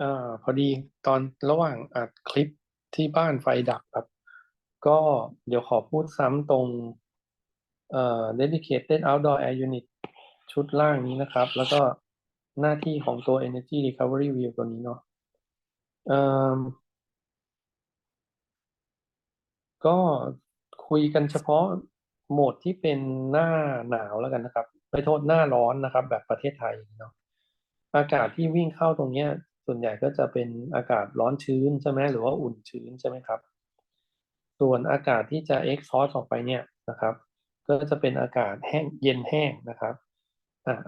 อ่าพอดีตอนระหว่างอัดคลิปที่บ้านไฟดับครับ ก็เดี๋ยวขอพูดซ้ำตรงเอ่อ dedicated outdoor air unit ชุดล่างนี้นะครับ แล้วก็หน้าที่ของตัว energy recovery wheel ตัวนี้เนาะเอ่อก็คุยกันเฉพาะโหมดที่เป็นหน้าหนาวแล้วกันนะครับไม่โทษหน้าร้อนนะครับ แบบประเทศไทยเนาะอากาศที่วิ่งเข้าตรงเนี้ย ส่วนใหญ่ก็จะเป็นอากาศร้อนชื้นใช่ไหมหรือว่าอุ่นชื้นใช่ไหมครับ ส่วนอากาศที่จะ exhaust ออกไปเนี่ยนะครับ ก็จะเป็นอากาศแห้งเย็นแห้งนะครับ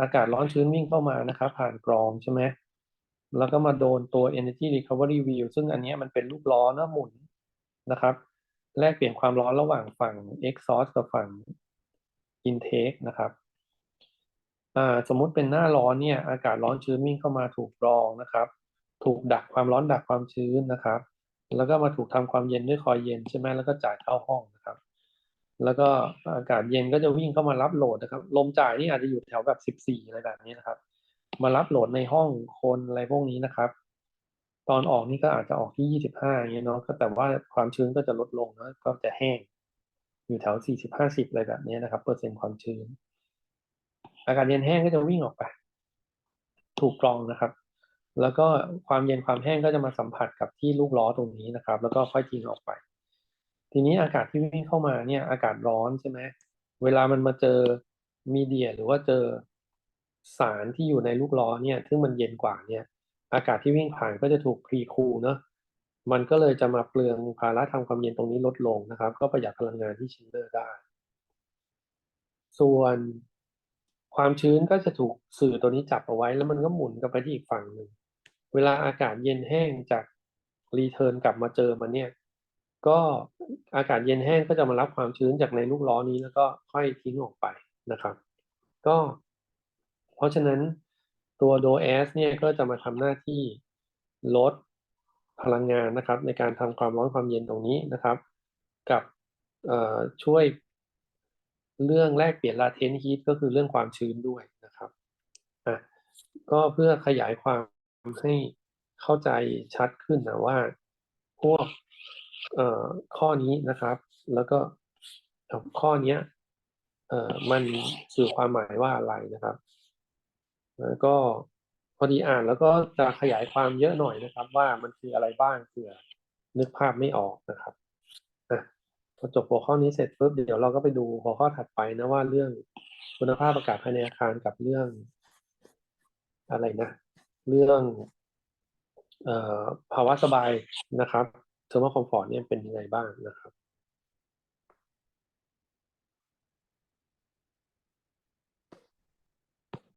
อากาศร้อนชื้นวิ่งเข้ามานะครับ ผ่านกรองใช่ไหมแล้วก็มาโดนตัว energy recovery wheel ซึ่งอันนี้มันเป็นลูกล้อนะหมุนนะครับ แลกเปลี่ยนความร้อนระหว่างฝั่ง exhaust กับฝั่ง intake นะครับสมมุติเป็นหน้าร้อนเนี่ย อากาศร้อนชื้นวิ่งเข้ามาถูกกรองนะครับ ถูกดักความร้อนดักความชื้นนะครับ แล้วก็มาถูกทำความเย็นด้วยคอยเย็นใช่ไหมแล้วก็จ่ายเข้าห้องนะครับ แล้วก็อากาศเย็นก็จะวิ่งเข้ามารับโหลดนะครับ ลมจ่ายนี่อาจจะอยู่แถวแบบสิบสี่อะไรแบบนี้นะครับ มารับโหลดในห้องคนอะไรพวกนี้นะครับ ตอนออกนี่ก็อาจจะออกที่ยี่สิบห้าอย่างเงี้ยเนาะก็แต่ว่าความชื้นก็จะลดลงนะก็จะแห้ง อยู่แถวสี่สิบห้าสิบอะไรแบบนี้นะครับ เปอร์เซ็นต์ความชื้น อากาศเย็นแห้งก็จะวิ่งออกไป ถูกกรองนะครับ แล้วก็ความเย็นความแห้งก็จะมาสัมผัสกับที่ลูกล้อตรงนี้นะครับ แล้วก็ค่อยทิ้งออกไป ทีนี้อากาศที่วิ่งเข้ามาเนี่ย อากาศร้อนใช่ไหมเวลามันมาเจอมีเดียหรือว่าเจอสารที่อยู่ในลูกล้อเนี่ยซึ่งมันเย็นกว่าเนี่ย อากาศที่วิ่งผ่านก็จะถูกพรีคูลเนาะมันก็เลยจะมาเปลืองภาระทำความเย็นตรงนี้ลดลงนะครับ ก็ประหยัดพลังงานที่ชิลเลอร์ได้ ส่วนความชื้นก็จะถูกสื่อตัวนี้จับเอาไว้ แล้วมันก็หมุนกลับไปที่อีกฝั่งหนึ่ง เวลาอากาศเย็นแห้งจากรีเทิร์นกลับมาเจอมันเนี่ย ก็อากาศเย็นแห้งก็จะมารับความชื้นจากในลูกล้อนี้แล้วก็ค่อยทิ้งออกไปนะครับ ก็ เพราะฉะนั้นตัว DOS เนี่ยก็จะมาทำหน้าที่ลดพลังงานนะครับ ในการทำความร้อนความเย็นตรงนี้นะครับ กับช่วยเรื่องแลกเปลี่ยน latent heat ก็คือเรื่องความชื้นด้วยนะครับอะก็เพื่อขยายความ ให้เข้าใจชัดขึ้นนะว่าพวกเอ่อข้อนี้นะครับ แล้วก็ข้อเนี้ยเอ่อมันสื่อความหมายว่าอะไรนะครับ แล้วก็พอดีอ่านแล้วก็จะขยายความเยอะหน่อยนะครับ ว่ามันคืออะไรบ้างเผื่อนึกภาพไม่ออกนะครับอะพอจบหัวข้อนี้เสร็จปุ๊บเดี๋ยวเราก็ไปดูหัวข้อถัดไปนะว่าเรื่องคุณภาพอากาศภายในอาคารกับเรื่องอะไรนะ เรื่องอภาวะสบายนะครับเทอร์โมคอมฟอร์ตเนี่ยเป็นยังไงบ้างนะครับ